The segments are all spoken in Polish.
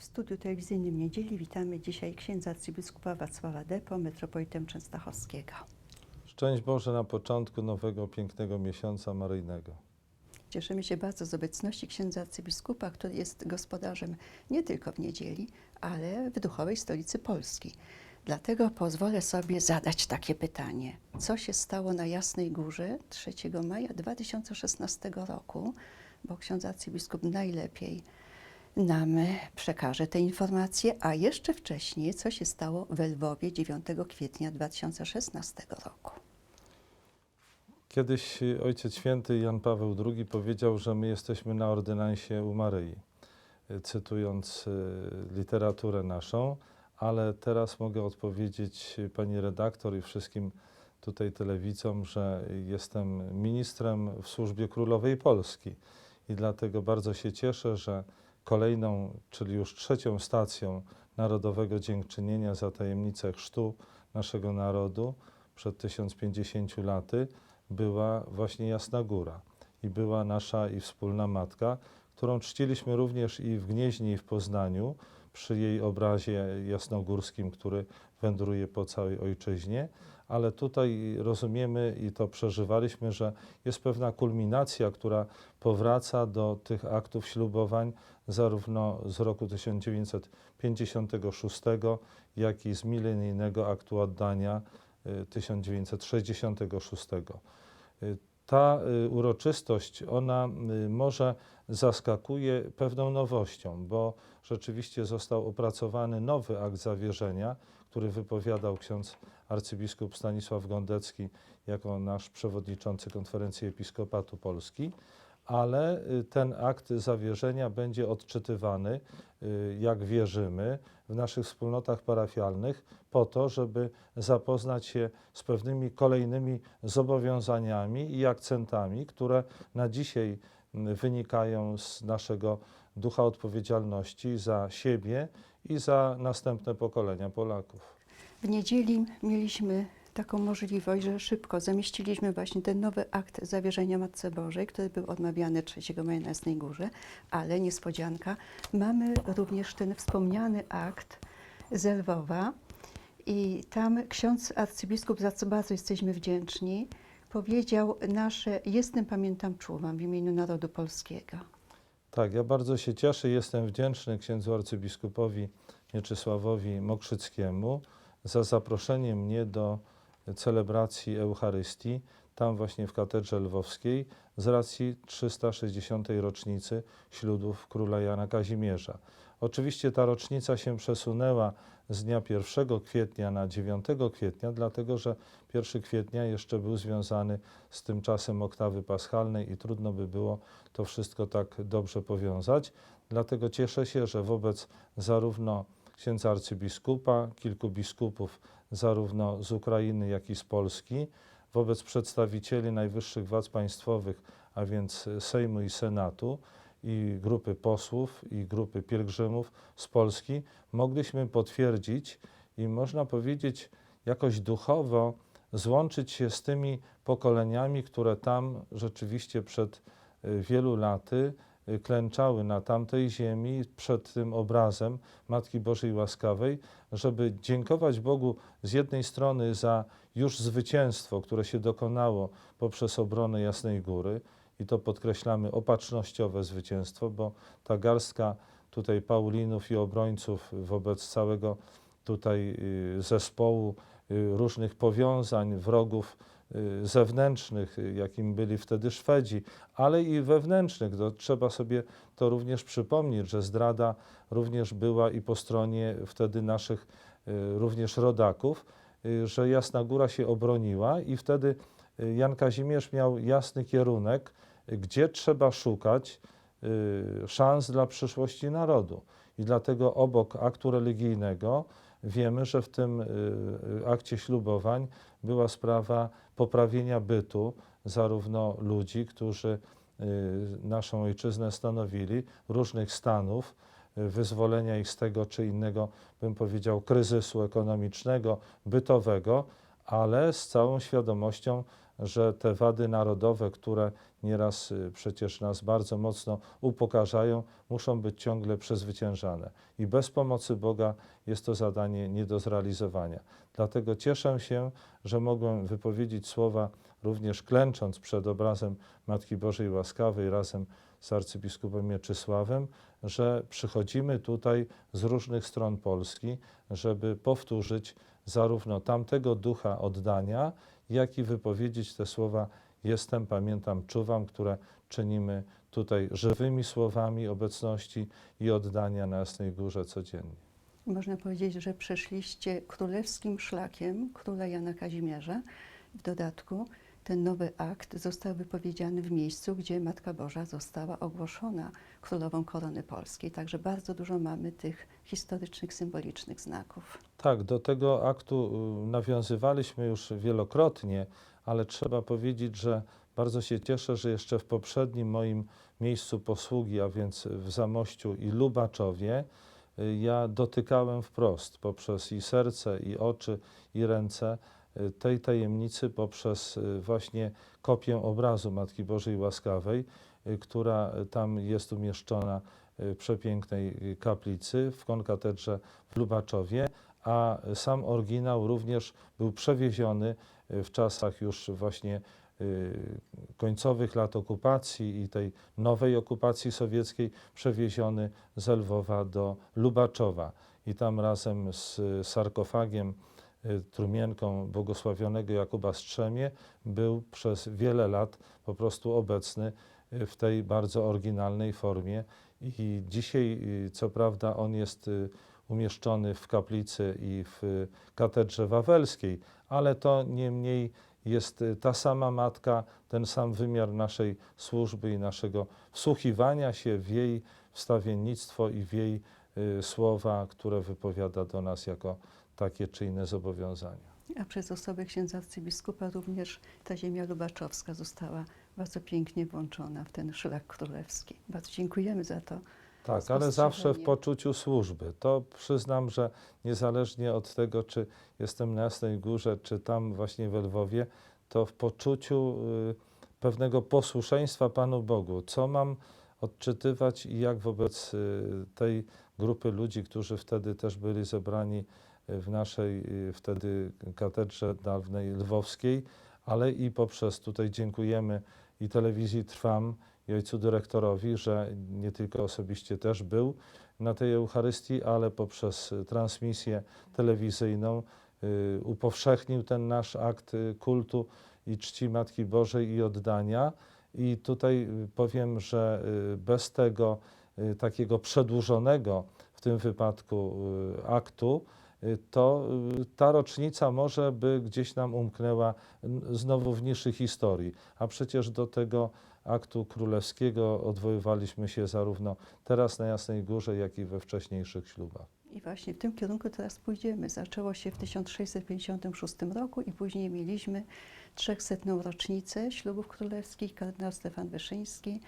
W studiu telewizyjnym Niedzieli witamy dzisiaj księdza arcybiskupa Wacława Depo, metropolitę częstochowskiego. Szczęść Boże na początku nowego pięknego miesiąca maryjnego. Cieszymy się bardzo z obecności księdza arcybiskupa, który jest gospodarzem nie tylko w niedzieli, ale w duchowej stolicy Polski. Dlatego pozwolę sobie zadać takie pytanie. Co się stało na Jasnej Górze 3 maja 2016 roku? Bo ksiądz arcybiskup najlepiej nam przekaże te informacje, a jeszcze wcześniej, co się stało w Lwowie 9 kwietnia 2016 roku. Kiedyś Ojciec Święty Jan Paweł II powiedział, że my jesteśmy na ordynansie u Maryi, cytując y, literaturę naszą, ale teraz mogę odpowiedzieć y, pani redaktor i wszystkim tutaj telewidzom, że jestem ministrem w służbie królowej Polski i dlatego bardzo się cieszę, że kolejną, czyli już trzecią stacją Narodowego Dziękczynienia za tajemnicę chrztu naszego narodu przed 1050 laty była właśnie Jasna Góra i była nasza i wspólna matka, którą czciliśmy również i w Gnieźnie i w Poznaniu przy jej obrazie jasnogórskim, który wędruje po całej ojczyźnie, ale tutaj rozumiemy i to przeżywaliśmy, że jest pewna kulminacja, która powraca do tych aktów ślubowań zarówno z roku 1956, jak i z milenijnego aktu oddania y, 1966. Y, Ta y, uroczystość, ona y, może zaskakuje pewną nowością, bo rzeczywiście został opracowany nowy akt zawierzenia, który wypowiadał ksiądz arcybiskup Stanisław Gondecki jako nasz przewodniczący Konferencji Episkopatu Polski, ale y, ten akt zawierzenia będzie odczytywany, y, jak wierzymy, w naszych wspólnotach parafialnych po to, żeby zapoznać się z pewnymi kolejnymi zobowiązaniami i akcentami, które na dzisiaj wynikają z naszego ducha odpowiedzialności za siebie i za następne pokolenia Polaków. W niedzieli mieliśmy taką możliwość, że szybko zamieściliśmy właśnie ten nowy akt zawierzenia Matce Bożej, który był odmawiany 3 maja na Jasnej Górze, ale niespodzianka, mamy również ten wspomniany akt z Lwowa i tam ksiądz arcybiskup, za co bardzo jesteśmy wdzięczni, powiedział nasze jestem, pamiętam, czuwam w imieniu narodu polskiego. Tak, ja bardzo się cieszę, jestem wdzięczny księdzu arcybiskupowi Mieczysławowi Mokrzyckiemu za zaproszenie mnie do celebracji Eucharystii, tam właśnie w Katedrze Lwowskiej, z racji 360. rocznicy ślubów króla Jana Kazimierza. Oczywiście ta rocznica się przesunęła z dnia 1 kwietnia na 9 kwietnia, dlatego że 1 kwietnia jeszcze był związany z tym czasem oktawy paschalnej i trudno by było to wszystko tak dobrze powiązać. Dlatego cieszę się, że wobec zarówno księdza arcybiskupa, kilku biskupów zarówno z Ukrainy, jak i z Polski, wobec przedstawicieli najwyższych władz państwowych, a więc Sejmu i Senatu, i grupy posłów, i grupy pielgrzymów z Polski, mogliśmy potwierdzić i można powiedzieć jakoś duchowo złączyć się z tymi pokoleniami, które tam rzeczywiście przed y, wielu laty klęczały na tamtej ziemi przed tym obrazem Matki Bożej Łaskawej, żeby dziękować Bogu z jednej strony za już zwycięstwo, które się dokonało poprzez obronę Jasnej Góry, i to podkreślamy opatrznościowe zwycięstwo, bo ta garstka tutaj Paulinów i obrońców wobec całego tutaj y, zespołu y, różnych powiązań, wrogów zewnętrznych, y, jakim byli wtedy Szwedzi, ale i wewnętrznych. To trzeba sobie to również przypomnieć, że zdrada również była i po stronie wtedy naszych y, również rodaków, y, że Jasna Góra się obroniła i wtedy y, Jan Kazimierz miał jasny kierunek, y, gdzie trzeba szukać y, szans dla przyszłości narodu. I dlatego obok aktu religijnego wiemy, że w tym y, y, akcie ślubowań była sprawa poprawienia bytu zarówno ludzi, którzy y, naszą ojczyznę stanowili, różnych stanów, y, wyzwolenia ich z tego czy innego, bym powiedział, kryzysu ekonomicznego, bytowego, ale z całą świadomością że te wady narodowe, które nieraz y, przecież nas bardzo mocno upokarzają, muszą być ciągle przezwyciężane. I bez pomocy Boga jest to zadanie nie do zrealizowania. Dlatego cieszę się, że mogłem wypowiedzieć słowa również klęcząc przed obrazem Matki Bożej Łaskawej razem z arcybiskupem Mieczysławem, że przychodzimy tutaj z różnych stron Polski, żeby powtórzyć zarówno tamtego ducha oddania, jak i wypowiedzieć te słowa jestem, pamiętam, czuwam, które czynimy tutaj żywymi słowami obecności i oddania na Jasnej Górze codziennie. Można powiedzieć, że przeszliście królewskim szlakiem króla Jana Kazimierza. W dodatku ten nowy akt został wypowiedziany w miejscu, gdzie Matka Boża została ogłoszona królową korony polskiej. Także bardzo dużo mamy tych historycznych, symbolicznych znaków. Tak, do tego aktu y, nawiązywaliśmy już wielokrotnie, ale trzeba powiedzieć, że bardzo się cieszę, że jeszcze w poprzednim moim miejscu posługi, a więc w Zamościu i Lubaczowie, y, ja dotykałem wprost poprzez i serce, i oczy, i ręce tej tajemnicy poprzez y, właśnie kopię obrazu Matki Bożej Łaskawej, y, która tam jest umieszczona w przepięknej y, kaplicy w konkatedrze w Lubaczowie, a sam oryginał również był przewieziony y, w czasach już właśnie y, końcowych lat okupacji i tej nowej okupacji sowieckiej, przewieziony z Lwowa do Lubaczowa. I tam razem z sarkofagiem, y, trumienką błogosławionego Jakuba Strzemie był przez wiele lat po prostu obecny y, w tej bardzo oryginalnej formie. I dzisiaj, y, co prawda, on jest y, umieszczony w kaplicy i w y, katedrze wawelskiej, ale to niemniej jest y, ta sama matka, ten sam wymiar naszej służby i naszego wsłuchiwania się w jej wstawiennictwo i w jej y, słowa, które wypowiada do nas jako takie czy inne zobowiązania. A przez osobę księdza arcybiskupa również ta ziemia lubaczowska została bardzo pięknie włączona w ten szlak królewski. Bardzo dziękujemy za to. Tak, ale zawsze w poczuciu służby. To przyznam, że niezależnie od tego, czy jestem na Jasnej Górze, czy tam właśnie w Lwowie, to w poczuciu y, pewnego posłuszeństwa Panu Bogu. Co mam odczytywać i jak wobec y, tej grupy ludzi, którzy wtedy też byli zebrani w naszej y, wtedy katedrze dawnej lwowskiej, ale i poprzez, tutaj dziękujemy i telewizji Trwam, i ojcu dyrektorowi, że nie tylko osobiście też był na tej Eucharystii, ale poprzez transmisję telewizyjną y, upowszechnił ten nasz akt y, kultu i czci Matki Bożej i oddania. I tutaj powiem, że bez tego takiego przedłużonego w tym wypadku aktu, to y, ta rocznica może by gdzieś nam umknęła znowu w niższej historii. A przecież do tego aktu królewskiego odwoływaliśmy się zarówno teraz na Jasnej Górze, jak i we wcześniejszych ślubach. I właśnie w tym kierunku teraz pójdziemy. Zaczęło się w 1656 roku i później mieliśmy 300. rocznicę ślubów królewskich. Kardynał Stefan Wyszyński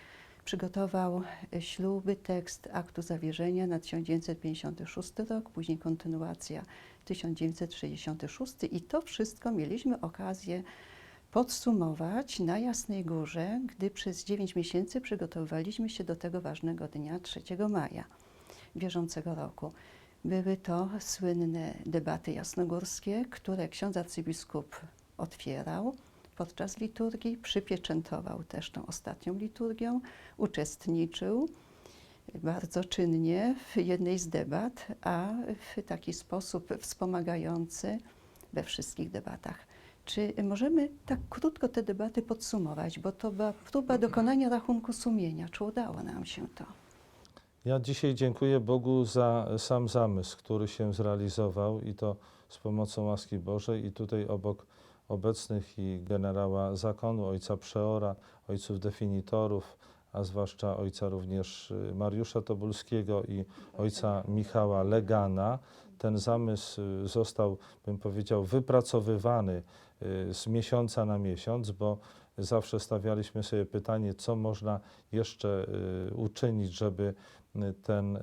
przygotował śluby, tekst aktu zawierzenia na 1956 rok, później kontynuacja 1966 i to wszystko mieliśmy okazję podsumować na Jasnej Górze, gdy przez 9 miesięcy przygotowywaliśmy się do tego ważnego dnia 3 maja bieżącego roku. Były to słynne debaty jasnogórskie, które ksiądz arcybiskup otwierał podczas liturgii, przypieczętował też tą ostatnią liturgią, uczestniczył bardzo czynnie w jednej z debat, a w taki sposób wspomagający we wszystkich debatach. Czy możemy tak krótko te debaty podsumować, bo to była próba dokonania rachunku sumienia. Czy udało nam się to? Ja dzisiaj dziękuję Bogu za sam zamysł, który się zrealizował i to z pomocą łaski Bożej i tutaj obok obecnych i generała zakonu, ojca Przeora, ojców definitorów, a zwłaszcza ojca również y, Mariusza Tobulskiego i ojca Michała Legana. Ten zamysł y, został, bym powiedział, wypracowywany y, z miesiąca na miesiąc, bo zawsze stawialiśmy sobie pytanie, co można jeszcze uczynić, żeby ten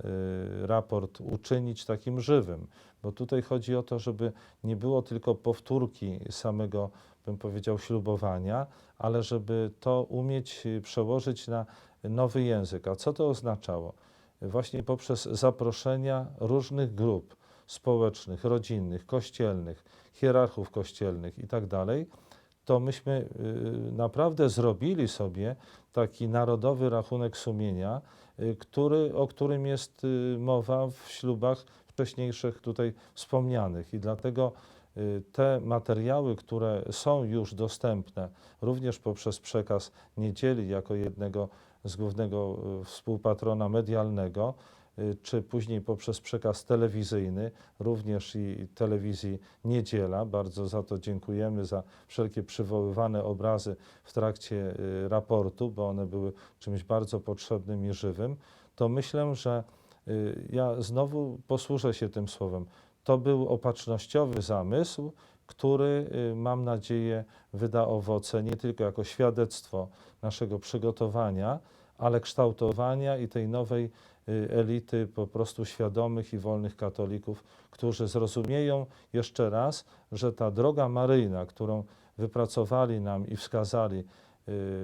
raport uczynić takim żywym, bo tutaj chodzi o to, żeby nie było tylko powtórki samego, bym powiedział, ślubowania, ale żeby to umieć y, przełożyć na nowy język. A co to oznaczało? Właśnie poprzez zaproszenia różnych grup społecznych, rodzinnych, kościelnych, hierarchów kościelnych itd., to myśmy y, naprawdę zrobili sobie taki narodowy rachunek sumienia, y, który, o którym jest mowa w ślubach wcześniejszych tutaj wspomnianych. I dlatego y, te materiały, które są już dostępne, również poprzez przekaz niedzieli jako jednego z głównego y, współpatrona medialnego, y, czy później poprzez przekaz telewizyjny, również i telewizji Niedziela. Bardzo za to dziękujemy, za wszelkie przywoływane obrazy w trakcie raportu, bo one były czymś bardzo potrzebnym i żywym. To myślę, że ja znowu posłużę się tym słowem. To był opatrznościowy zamysł, który, y, mam nadzieję, wyda owoce nie tylko jako świadectwo naszego przygotowania, ale kształtowania i tej nowej y, elity po prostu świadomych i wolnych katolików, którzy zrozumieją jeszcze raz, że ta droga maryjna, którą wypracowali nam i wskazali y,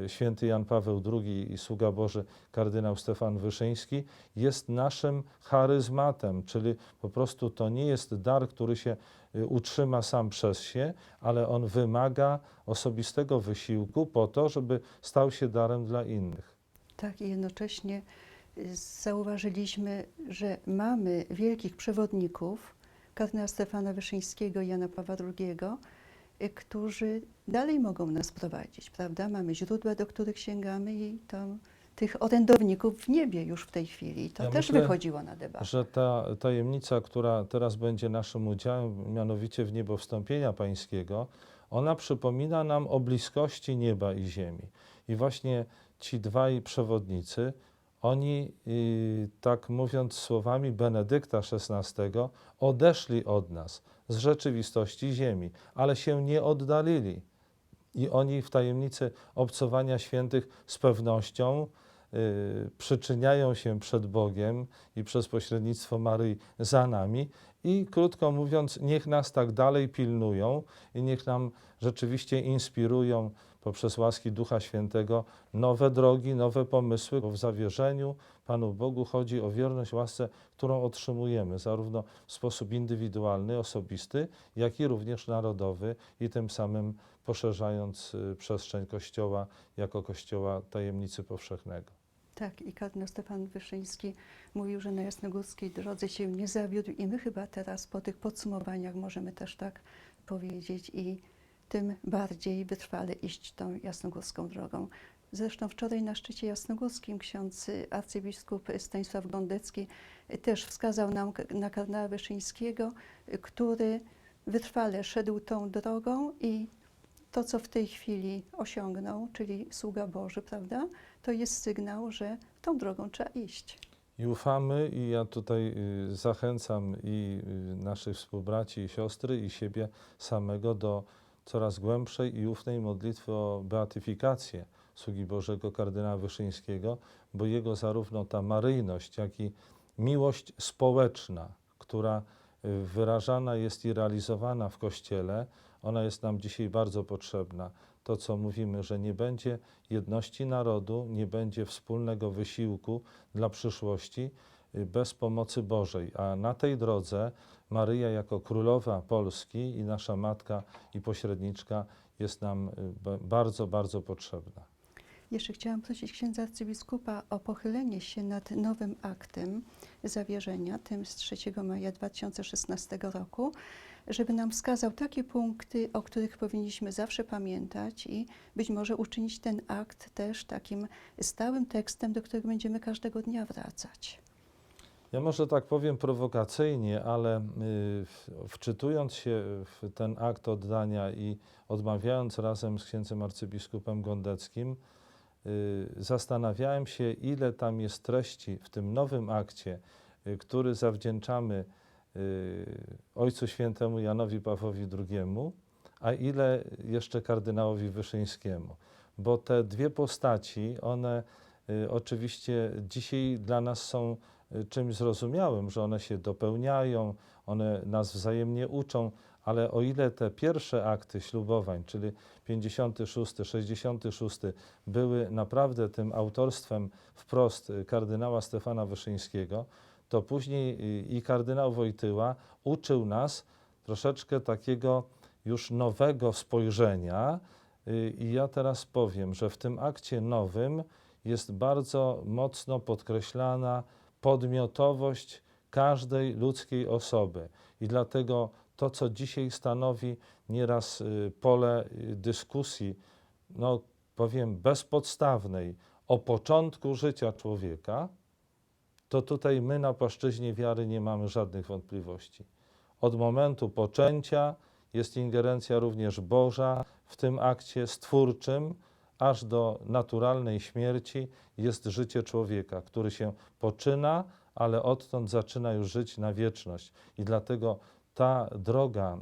święty Jan Paweł II i sługa Boży kardynał Stefan Wyszyński, jest naszym charyzmatem, czyli po prostu to nie jest dar, który się y, utrzyma sam przez się, ale on wymaga osobistego wysiłku po to, żeby stał się darem dla innych. Tak, i jednocześnie y, zauważyliśmy, że mamy wielkich przewodników, kardynała Stefana Wyszyńskiego i Jana Pawła II, y, którzy dalej mogą nas prowadzić, prawda? Mamy źródła, do których sięgamy i to, tych orędowników w niebie już w tej chwili. To Ja też myślę, wychodziło na debatę. że ta tajemnica, która teraz będzie naszym udziałem, mianowicie w niebo wstąpienia pańskiego, ona przypomina nam o bliskości nieba i ziemi. I właśnie ci dwaj przewodnicy, oni, y, tak mówiąc słowami Benedykta XVI, odeszli od nas z rzeczywistości ziemi, ale się nie oddalili. I oni w tajemnicy obcowania świętych z pewnością y, przyczyniają się przed Bogiem i przez pośrednictwo Maryi za nami. I krótko mówiąc, niech nas tak dalej pilnują i niech nam rzeczywiście inspirują poprzez łaski Ducha Świętego nowe drogi, nowe pomysły, bo w zawierzeniu Panu Bogu chodzi o wierność łasce, którą otrzymujemy, zarówno w sposób indywidualny, osobisty, jak i również narodowy i tym samym poszerzając y, przestrzeń Kościoła jako Kościoła tajemnicy powszechnego. Tak, i kardynał Stefan Wyszyński mówił, że na jasnogórskiej drodze się nie zawiódł i my chyba teraz po tych podsumowaniach możemy też tak powiedzieć i tym bardziej wytrwale iść tą jasnogórską drogą. Zresztą wczoraj na szczycie jasnogórskim ksiądz arcybiskup Stanisław Gondecki też wskazał nam na kardynała Wyszyńskiego, który wytrwale szedł tą drogą i to, co w tej chwili osiągnął, czyli sługa Boży, prawda, to jest sygnał, że tą drogą trzeba iść. I ufamy, i ja tutaj y, zachęcam i y, naszych współbraci i siostry, i siebie samego do coraz głębszej i ufnej modlitwy o beatyfikację sługi Bożego kardynała Wyszyńskiego, bo jego zarówno ta maryjność, jak i miłość społeczna, która y, wyrażana jest i realizowana w Kościele, ona jest nam dzisiaj bardzo potrzebna. To, co mówimy, że nie będzie jedności narodu, nie będzie wspólnego wysiłku dla przyszłości y, bez pomocy Bożej. A na tej drodze Maryja jako królowa Polski i nasza matka i pośredniczka jest nam y, ba- bardzo, bardzo potrzebna. Jeszcze chciałam prosić księdza arcybiskupa o pochylenie się nad nowym aktem zawierzenia, tym z 3 maja 2016 roku, żeby nam wskazał takie punkty, o których powinniśmy zawsze pamiętać i być może uczynić ten akt też takim stałym tekstem, do którego będziemy każdego dnia wracać. Ja może tak powiem prowokacyjnie, ale y, wczytując się w ten akt oddania i odmawiając razem z księdzem arcybiskupem Gondeckim, y, zastanawiałem się, ile tam jest treści w tym nowym akcie, y, który zawdzięczamy Ojcu Świętemu Janowi Pawłowi II, a ile jeszcze kardynałowi Wyszyńskiemu. Bo te dwie postaci, one oczywiście dzisiaj dla nas są czymś zrozumiałym, że one się dopełniają, one nas wzajemnie uczą, ale o ile te pierwsze akty ślubowań, czyli 56, 66, były naprawdę tym autorstwem wprost y, kardynała Stefana Wyszyńskiego, to później y, i kardynał Wojtyła uczył nas troszeczkę takiego już nowego spojrzenia. Y, I ja teraz powiem, że w tym akcie nowym jest bardzo mocno podkreślana podmiotowość każdej ludzkiej osoby. I dlatego to, co dzisiaj stanowi nieraz y, pole y, dyskusji, no powiem bezpodstawnej o początku życia człowieka, to tutaj my na płaszczyźnie wiary nie mamy żadnych wątpliwości. Od momentu poczęcia jest ingerencja również Boża w tym akcie stwórczym, aż do naturalnej śmierci jest życie człowieka, który się poczyna, ale odtąd zaczyna już żyć na wieczność. I dlatego ta droga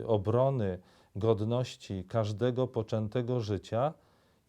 y, obrony godności każdego poczętego życia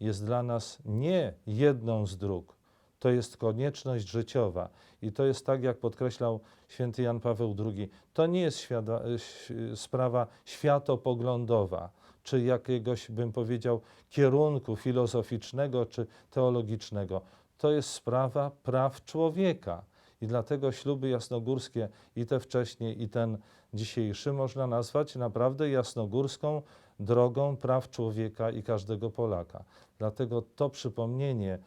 jest dla nas nie jedną z dróg, to jest konieczność życiowa. I to jest tak, jak podkreślał święty Jan Paweł II, to nie jest świada, ś- sprawa światopoglądowa, czy jakiegoś, bym powiedział, kierunku filozoficznego czy teologicznego. To jest sprawa praw człowieka. I dlatego śluby jasnogórskie i te wcześniej, i ten dzisiejszy można nazwać naprawdę jasnogórską drogą praw człowieka i każdego Polaka. Dlatego to przypomnienie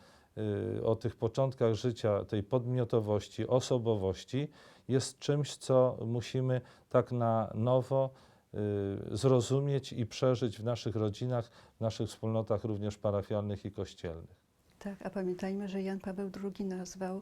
y, o tych początkach życia, tej podmiotowości, osobowości jest czymś, co musimy tak na nowo zrozumieć i przeżyć w naszych rodzinach, w naszych wspólnotach również parafialnych i kościelnych. Tak, a pamiętajmy, że Jan Paweł II nazwał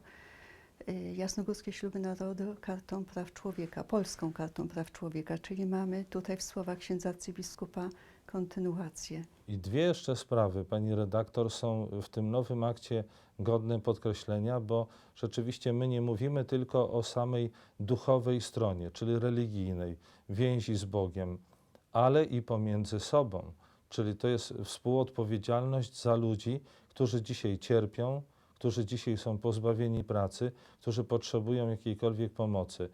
y, jasnogórskie śluby narodu kartą praw człowieka, polską kartą praw człowieka, czyli mamy tutaj w słowach księdza arcybiskupa kontynuację. I dwie jeszcze sprawy, pani redaktor, są w tym nowym akcie godne podkreślenia, bo rzeczywiście my nie mówimy tylko o samej duchowej stronie, czyli religijnej, więzi z Bogiem, ale i pomiędzy sobą. Czyli to jest współodpowiedzialność za ludzi, którzy dzisiaj cierpią, którzy dzisiaj są pozbawieni pracy, którzy potrzebują jakiejkolwiek pomocy.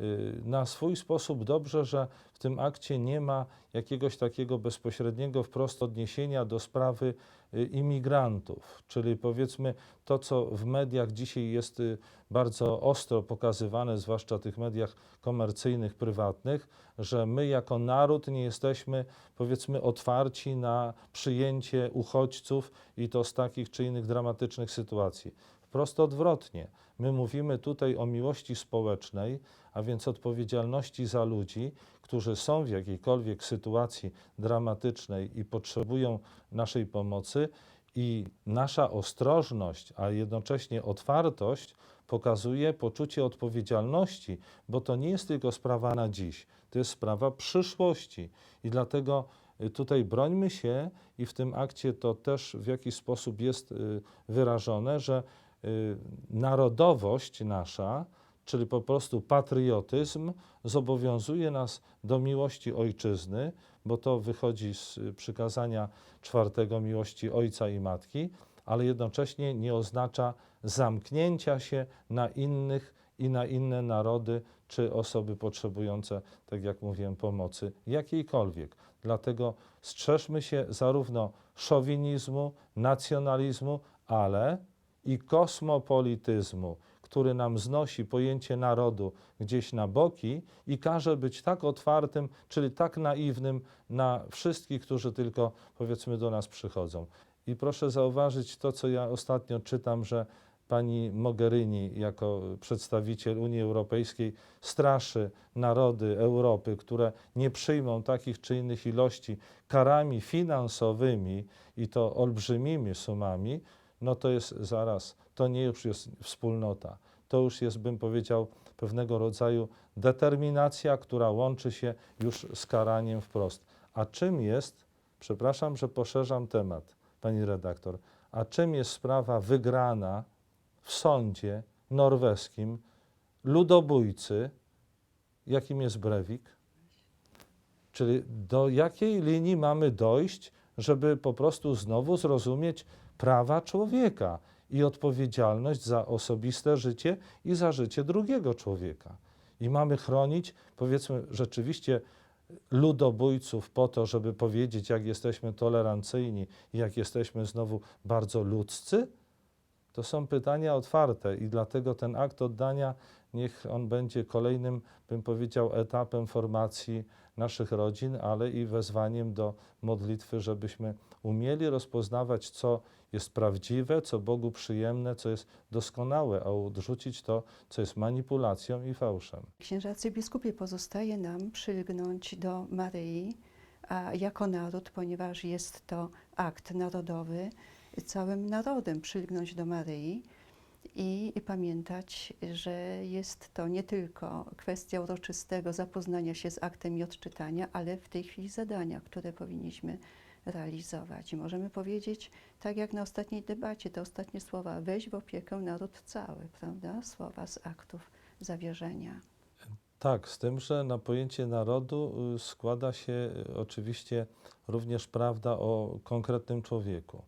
Y, Na swój sposób dobrze, że w tym akcie nie ma jakiegoś takiego bezpośredniego wprost odniesienia do sprawy y, imigrantów, czyli powiedzmy to, co w mediach dzisiaj jest y, bardzo ostro pokazywane, zwłaszcza tych mediach komercyjnych, prywatnych, że my jako naród nie jesteśmy powiedzmy otwarci na przyjęcie uchodźców i to z takich czy innych dramatycznych sytuacji. Wprost odwrotnie. My mówimy tutaj o miłości społecznej, a więc odpowiedzialności za ludzi, którzy są w jakiejkolwiek sytuacji dramatycznej i potrzebują naszej pomocy, i nasza ostrożność, a jednocześnie otwartość pokazuje poczucie odpowiedzialności, bo to nie jest tylko sprawa na dziś, to jest sprawa przyszłości. I dlatego y, tutaj brońmy się, i w tym akcie to też w jakiś sposób jest y, wyrażone, że narodowość nasza, czyli po prostu patriotyzm, zobowiązuje nas do miłości ojczyzny, bo to wychodzi z y, przykazania czwartego miłości ojca i matki, ale jednocześnie nie oznacza zamknięcia się na innych i na inne narody czy osoby potrzebujące, tak jak mówiłem, pomocy jakiejkolwiek. Dlatego strzeżmy się zarówno szowinizmu, nacjonalizmu, ale i kosmopolityzmu, który nam znosi pojęcie narodu gdzieś na boki i każe być tak otwartym, czyli tak naiwnym na wszystkich, którzy tylko powiedzmy do nas przychodzą. I proszę zauważyć to, co ja ostatnio czytam, że pani Mogherini jako przedstawiciel Unii Europejskiej straszy narody Europy, które nie przyjmą takich czy innych ilości karami finansowymi i to olbrzymimi sumami, no to jest zaraz, to nie już jest wspólnota. To już jest, bym powiedział, pewnego rodzaju determinacja, która łączy się już z karaniem wprost. A czym jest, przepraszam, że poszerzam temat, pani redaktor, a czym jest sprawa wygrana w sądzie norweskim ludobójcy, jakim jest Breivik? Czyli do jakiej linii mamy dojść, żeby po prostu znowu zrozumieć prawa człowieka i odpowiedzialność za osobiste życie i za życie drugiego człowieka. I mamy chronić, powiedzmy, rzeczywiście ludobójców po to, żeby powiedzieć, jak jesteśmy tolerancyjni i jak jesteśmy znowu bardzo ludzcy? To są pytania otwarte i dlatego ten akt oddania, niech on będzie kolejnym, bym powiedział, etapem formacji naszych rodzin, ale i wezwaniem do modlitwy, żebyśmy umieli rozpoznawać, co jest prawdziwe, co Bogu przyjemne, co jest doskonałe, a odrzucić to, co jest manipulacją i fałszem. Księża arcybiskupie pozostaje nam przylgnąć do Maryi, a jako naród, ponieważ jest to akt narodowy, całym narodem przylgnąć do Maryi i, pamiętać, że jest to nie tylko kwestia uroczystego zapoznania się z aktem i odczytania, ale w tej chwili zadania, które powinniśmy realizować. I możemy powiedzieć, tak jak na ostatniej debacie, te ostatnie słowa, weź w opiekę naród cały, prawda? Słowa z aktów zawierzenia. Tak, z tym, że na pojęcie narodu y, składa się y, oczywiście również prawda o konkretnym człowieku,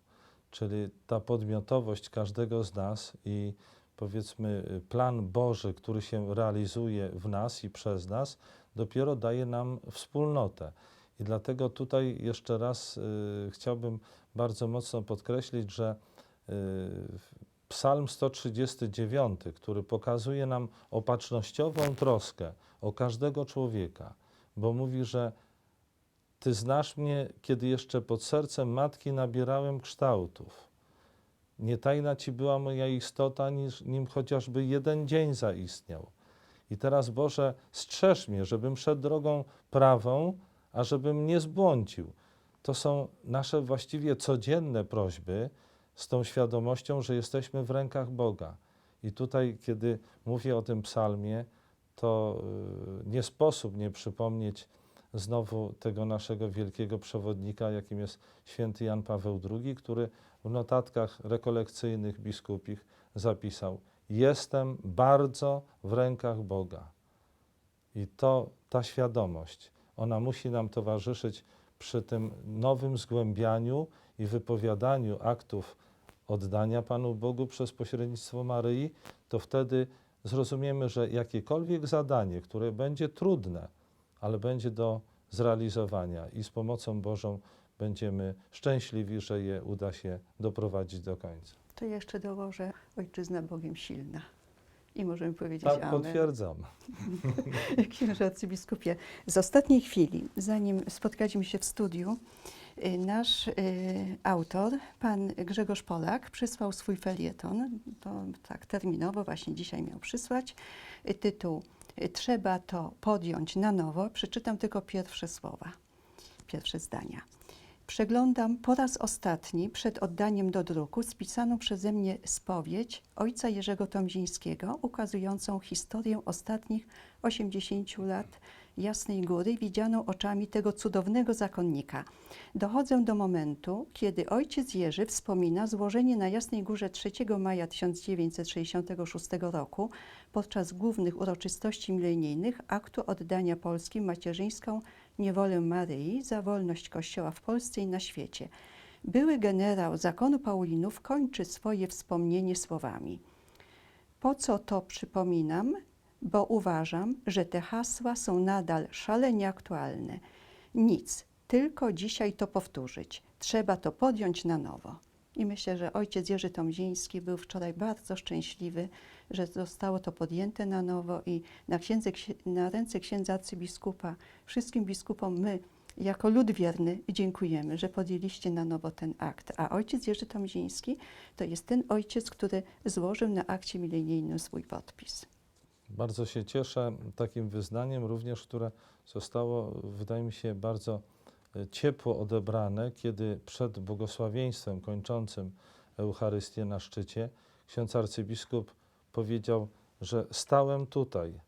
czyli ta podmiotowość każdego z nas i powiedzmy plan Boży, który się realizuje w nas i przez nas, dopiero daje nam wspólnotę. I dlatego tutaj jeszcze raz y, chciałbym bardzo mocno podkreślić, że y, Psalm 139, który pokazuje nam opatrznościową troskę o każdego człowieka, bo mówi, że Ty znasz mnie, kiedy jeszcze pod sercem matki nabierałem kształtów. Nie tajna Ci była moja istota, niż, nim chociażby jeden dzień zaistniał. I teraz, Boże, strzeż mnie, żebym szedł drogą prawą, a żebym nie zbłądził. To są nasze właściwie codzienne prośby, z tą świadomością, że jesteśmy w rękach Boga. I tutaj, kiedy mówię o tym psalmie, to y, nie sposób nie przypomnieć znowu tego naszego wielkiego przewodnika, jakim jest święty Jan Paweł II, który w notatkach rekolekcyjnych biskupich zapisał: Jestem bardzo w rękach Boga. I to ta świadomość, ona musi nam towarzyszyć przy tym nowym zgłębianiu i wypowiadaniu aktów oddania Panu Bogu przez pośrednictwo Maryi, to wtedy zrozumiemy, że jakiekolwiek zadanie, które będzie trudne, ale będzie do zrealizowania i z pomocą Bożą będziemy szczęśliwi, że je uda się doprowadzić do końca. To jeszcze dołożę, ojczyzna Bogiem silna. I możemy powiedzieć Tak, amen. potwierdzam. Księże arcybiskupie, z ostatniej chwili, zanim spotkaliśmy się w studiu, y, nasz y, autor, pan Grzegorz Polak, przysłał swój felieton, to tak terminowo właśnie dzisiaj miał przysłać, Y, tytuł y, Trzeba to podjąć na nowo. Przeczytam tylko pierwsze słowa, pierwsze zdania. Przeglądam po raz ostatni przed oddaniem do druku spisaną przeze mnie spowiedź ojca Jerzego Tomzińskiego, ukazującą historię ostatnich 80 lat Jasnej Góry, widzianą oczami tego cudownego zakonnika. Dochodzę do momentu, kiedy ojciec Jerzy wspomina złożenie na Jasnej Górze 3 maja 1966 roku podczas głównych uroczystości milenijnych aktu oddania Polski macierzyńską niewolę Maryi za wolność Kościoła w Polsce i na świecie. Były generał zakonu Paulinów kończy swoje wspomnienie słowami. Po co to przypominam? Bo uważam, że te hasła są nadal szalenie aktualne. Nic, tylko dzisiaj to powtórzyć. Trzeba to podjąć na nowo. I myślę, że ojciec Jerzy Tomziński był wczoraj bardzo szczęśliwy, że zostało to podjęte na nowo i na, księdze, na ręce księdza arcybiskupa, wszystkim biskupom my, jako lud wierny, dziękujemy, że podjęliście na nowo ten akt. A ojciec Jerzy Tomziński to jest ten ojciec, który złożył na akcie milenijnym swój podpis. Bardzo się cieszę takim wyznaniem, również które zostało, wydaje mi się, bardzo ciepło odebrane, kiedy przed błogosławieństwem kończącym Eucharystię na szczycie ksiądz arcybiskup powiedział, że stałem tutaj,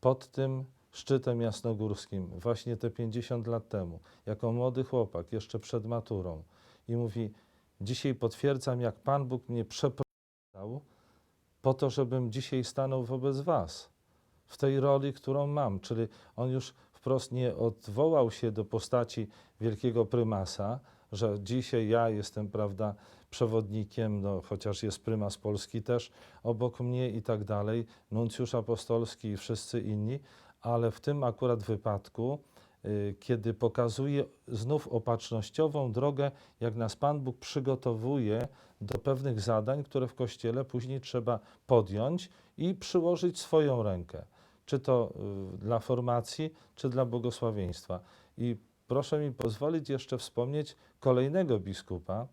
pod tym szczytem jasnogórskim, właśnie te 50 lat temu, jako młody chłopak, jeszcze przed maturą. I mówi: Dzisiaj potwierdzam, jak Pan Bóg mnie przeprowadził, po to, żebym dzisiaj stanął wobec Was w tej roli, którą mam. Czyli on już wprost nie odwołał się do postaci wielkiego prymasa, że dzisiaj ja jestem, prawda, przewodnikiem, no, chociaż jest prymas Polski też obok mnie i tak dalej, nuncjusz apostolski i wszyscy inni, ale w tym akurat wypadku, y, kiedy pokazuje znów opatrznościową drogę, jak nas Pan Bóg przygotowuje do pewnych zadań, które w Kościele później trzeba podjąć i przyłożyć swoją rękę, czy to y, dla formacji, czy dla błogosławieństwa. I proszę mi pozwolić jeszcze wspomnieć kolejnego biskupa,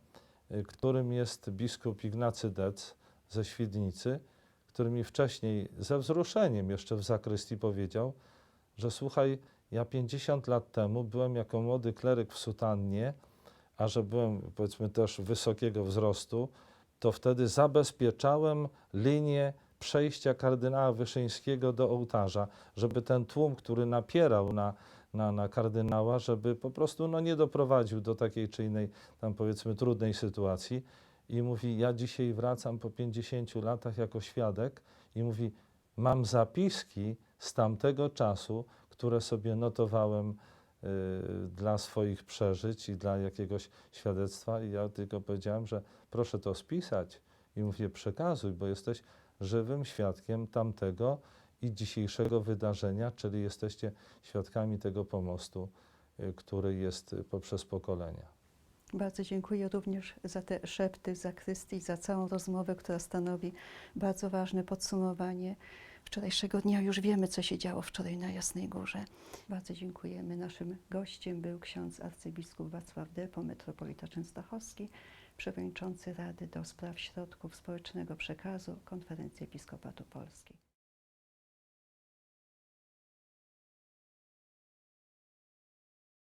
y, którym jest biskup Ignacy Dec ze Świdnicy, który mi wcześniej ze wzruszeniem jeszcze w zakrystii powiedział, że słuchaj, ja 50 lat temu byłem jako młody kleryk w sutannie, a że byłem powiedzmy też wysokiego wzrostu, to wtedy zabezpieczałem linię przejścia kardynała Wyszyńskiego do ołtarza, żeby ten tłum, który napierał na, na, na kardynała, żeby po prostu no, nie doprowadził do takiej czy innej tam powiedzmy trudnej sytuacji. I mówi, ja dzisiaj wracam po 50 latach jako świadek i mówi, mam zapiski z tamtego czasu, które sobie notowałem y, dla swoich przeżyć i dla jakiegoś świadectwa i ja tylko powiedziałem, że proszę to spisać i mówię przekazuj, bo jesteś żywym świadkiem tamtego i dzisiejszego wydarzenia, czyli jesteście świadkami tego pomostu, y, który jest y, poprzez pokolenia. Bardzo dziękuję również za te szepty z zakrystii, za całą rozmowę, która stanowi bardzo ważne podsumowanie wczorajszego dnia. Już wiemy, co się działo wczoraj na Jasnej Górze. Bardzo dziękujemy. Naszym gościem był ksiądz arcybiskup Wacław Depo, metropolita częstochowski, przewodniczący Rady do Spraw Środków Społecznego Przekazu Konferencji Episkopatu Polski.